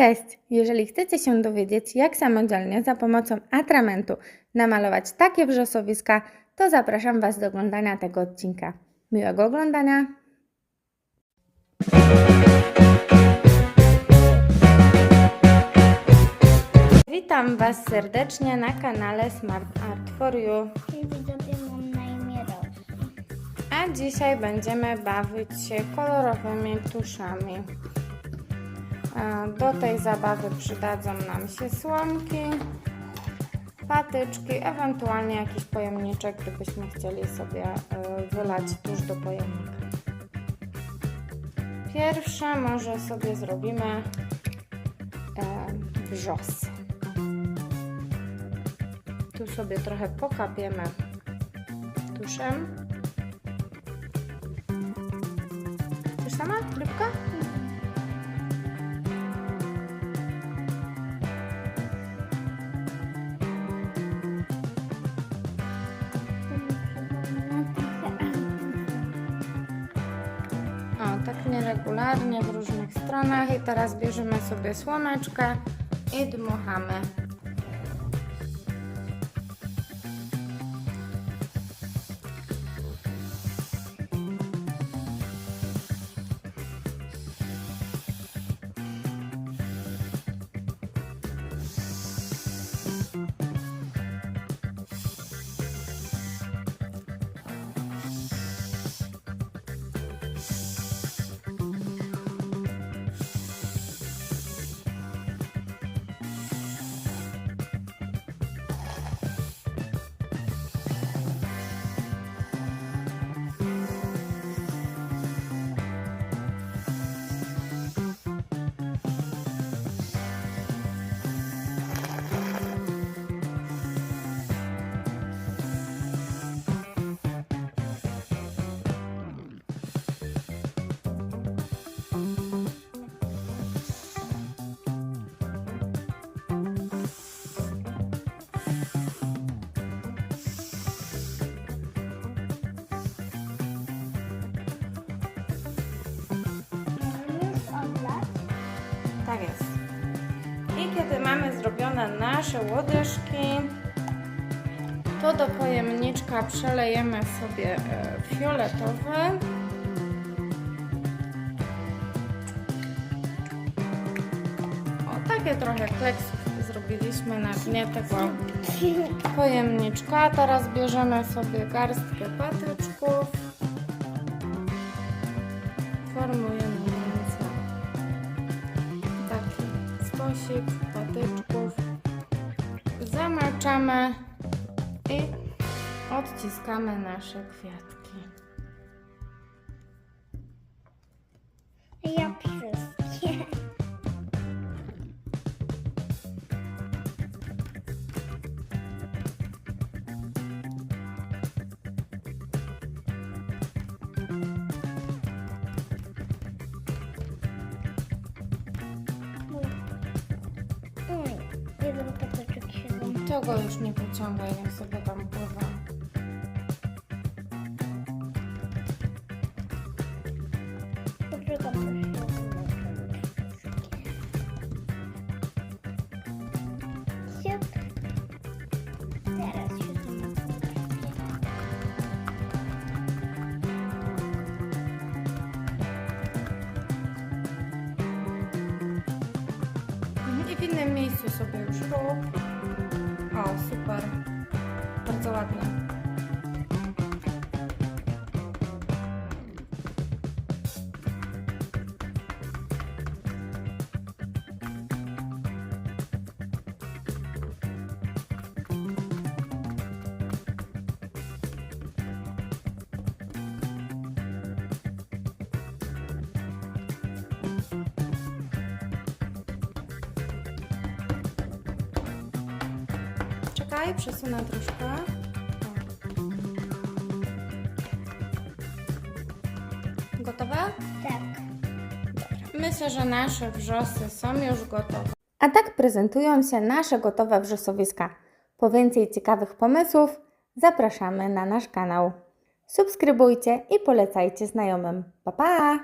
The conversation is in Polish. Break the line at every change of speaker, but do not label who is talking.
Cześć! Jeżeli chcecie się dowiedzieć, jak samodzielnie za pomocą atramentu namalować takie wrzosowiska, to zapraszam Was do oglądania tego odcinka. Miłego oglądania! Witam Was serdecznie na kanale Smart Art for You.
Mam na imię.
A dzisiaj będziemy bawić się kolorowymi tuszami. Do tej zabawy przydadzą nam się słomki, patyczki, ewentualnie jakiś pojemniczek, gdybyśmy chcieli sobie e, wylać tusz do pojemnika. Pierwsze może sobie zrobimy e, wrzosy. Tu sobie trochę pokapiemy tuszem. Też sama? Rybka? Tak nieregularnie w różnych stronach. I teraz bierzemy sobie słomeczkę i dmuchamy. Tak. I kiedy mamy zrobione nasze łodyżki, to do pojemniczka przelejemy sobie e, fioletowy. O, takie trochę kleksów zrobiliśmy na dnie tego pojemniczka. Teraz bierzemy sobie garstkę patyczków. Formujemy stosik patyczków. Zamaczamy i odciskamy nasze kwiatki.
Ja wszystkie.
Tego już nie pociągaj, niech sobie tam pływa. I w innym miejscu sobie już rób. Вау, супер. Працюватиме. Czekaj, przesunę troszkę. O. Gotowe?
Tak.
Myślę, że nasze wrzosy są już gotowe. A tak prezentują się nasze gotowe wrzosowiska. Po więcej ciekawych pomysłów zapraszamy na nasz kanał. Subskrybujcie i polecajcie znajomym. Pa pa!